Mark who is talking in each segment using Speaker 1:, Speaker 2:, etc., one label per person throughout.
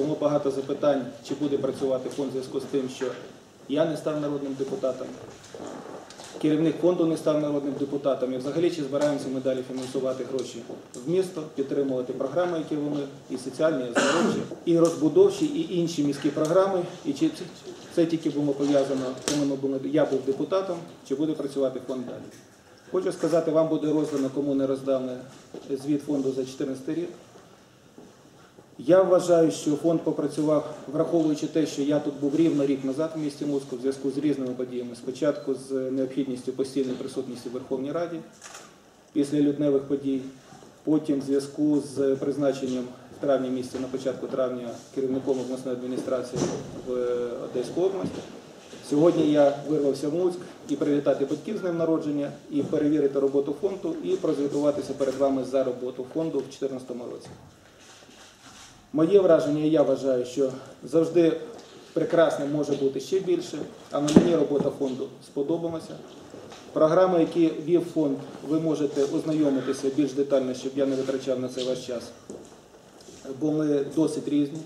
Speaker 1: було багато запитань, чи буде працювати фонд в зв'язку з тим, що я не став народним депутатом, керівник фонду не став народним депутатом. І взагалі чи збираємося ми далі фінансувати гроші в місто, підтримувати програми, які вони і соціальні, і здоров'я, і розбудовчі, і інші міські програми. І чи це- тільки було пов'язано, коли я був депутатом, чи буде працювати фонд далі. Хочу сказати, вам буде роздано, кому не роздали звіт фонду за 2014 рік. Я вважаю, що фонд попрацював, враховуючи те, що я тут був рівно рік назад в місті Москву в зв'язку з різними подіями. Спочатку з необхідністю постійної присутності в Верховній Раді після лютневих подій, потім в зв'язку з призначенням в травні місяці, на початку травня керівником обласної адміністрації в Одеську область. Сьогодні я вирвався в Луцьк і привітати батьків з днем народження, і перевірити роботу фонду, і прозвітуватися перед вами за роботу фонду в 2014 році. Моє враження, я вважаю, що завжди прекрасно може бути ще більше, але мені робота фонду сподобалася. Програми, які вів фонд, ви можете ознайомитися більш детально, щоб я не витрачав на це ваш час. Були досить різні.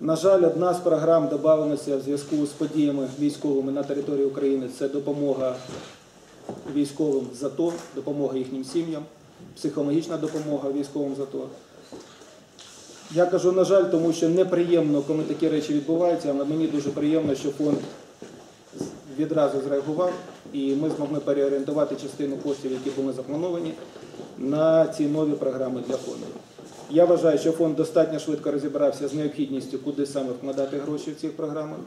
Speaker 1: На жаль, одна з програм додавалася в зв'язку з подіями військовими на території України. Це допомога військовим з АТО, допомога їхнім сім'ям, психологічна допомога військовим з АТО. Я кажу, на жаль, тому що неприємно, коли такі речі відбуваються, але мені дуже приємно, що фонд відразу зреагував і ми змогли переорієнтувати частину коштів, які були заплановані, на ці нові програми для фонду. Я вважаю, що фонд достатньо швидко розібрався з необхідністю, куди саме вкладати гроші в цих програмах.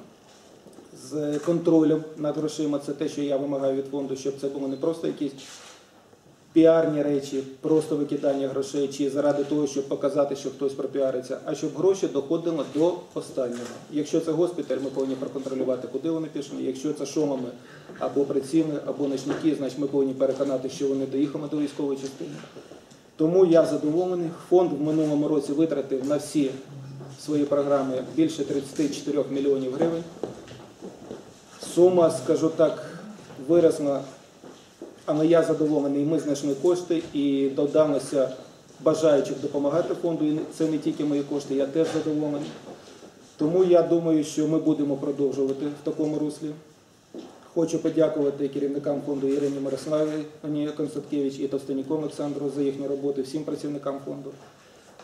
Speaker 1: З контролем над грошима це те, що я вимагаю від фонду, щоб це було не просто якісь піарні речі, просто викидання грошей, чи заради того, щоб показати, що хтось пропіариться, а щоб гроші доходили до останнього. Якщо це госпіталь, ми повинні проконтролювати, куди вони пішли. Якщо це шомами або приціли, або ночники, значить ми повинні переконати, що вони доїхали до військової частини. Тому я задоволений. Фонд в минулому році витратив на всі свої програми більше 34 мільйонів гривень. Сума, скажу так, виросла але я задоволений, ми знайшли кошти і додалося бажаючих допомагати фонду. І це не тільки мої кошти, я теж задоволений. Тому я думаю, що ми будемо продовжувати в такому руслі. Хочу подякувати керівникам фонду Ірині Мирославі Констаткевич і Товстоніку Олександру за їхню роботу, всім працівникам фонду.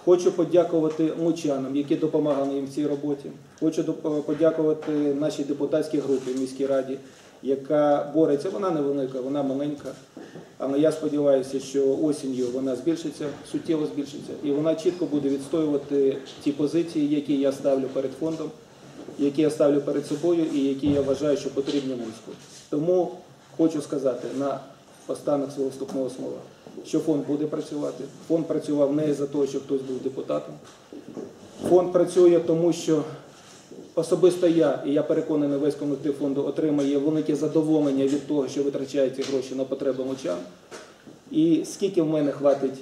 Speaker 1: Хочу подякувати лучанам, які допомагали їм в цій роботі. Хочу подякувати нашій депутатській групі в міській раді, яка бореться. Вона невелика, вона маленька. Але я сподіваюся, що осінню вона збільшиться, суттєво збільшиться, і вона чітко буде відстоювати ті позиції, які я ставлю перед фондом, які я ставлю перед собою і які я вважаю, що потрібні Луцьку. Тому хочу сказати на останок свого вступного слова, що фонд буде працювати. Фонд працював не за те, що хтось був депутатом. Фонд працює тому, що особисто я, і я переконаний, весь колектив фонду отримає велике задоволення від того, що витрачає ці гроші на потреби лучан. І скільки в мене хватить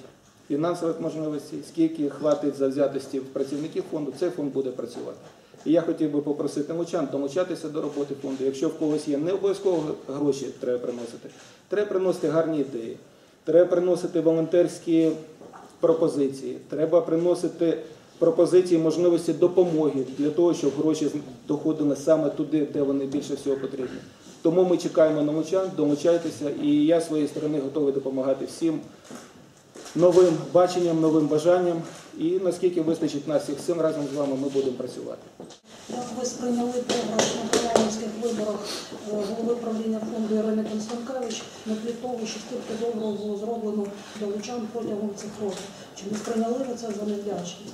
Speaker 1: фінансових можливостей, скільки хватить завзятості працівників фонду, цей фонд буде працювати. І я хотів би попросити лучан долучатися до роботи фонду. Якщо в когось є не обов'язково гроші треба приносити, треба приносити гарні ідеї, треба приносити волонтерські пропозиції, треба приносити пропозиції можливості допомоги для того, щоб гроші доходили саме туди, де вони більше всього потрібні. Тому ми чекаємо на лучан, долучайтеся, і я з своєї сторони готовий допомагати всім новим баченням, новим бажанням. І наскільки вистачить нас всіх сил, разом з вами ми будемо працювати.
Speaker 2: Як ви сприйняли програш на парламентських виборах е, голови правління фонду Ірини Констанкевич на тлі того, що стільки доброго було зроблено долучан протягом цих років? Чи не сприйняли це за невдячність?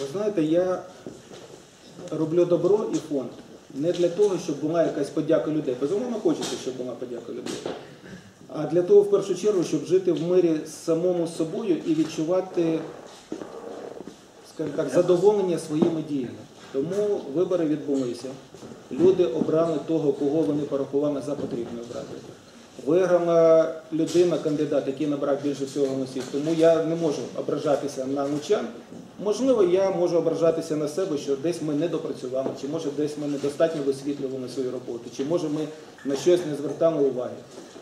Speaker 1: Ви знаєте, я роблю добро і фонд не для того, щоб була якась подяка людей. Безумовно, хочеться, щоб була подяка людей. А для того, в першу чергу, щоб жити в мирі з самому собою і відчувати, скажімо так, задоволення своїми діями. Тому вибори відбулися. Люди обрали того, кого вони порахували за потрібне обрати. Виграла людина, кандидат, який набрав більше всього голосів. Тому я не можу ображатися на лучан. Можливо, я можу ображатися на себе, що десь ми не допрацювали, чи може десь ми недостатньо висвітлювали свою роботу, чи може ми на щось не звертали уваги.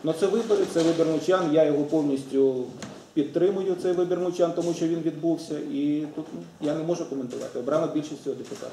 Speaker 1: Ну це вибори, це вибір лучан, я його повністю підтримую цей вибір мучан, тому що він відбувся, і тут ну, я не можу коментувати. Обрана більшість цього депутата.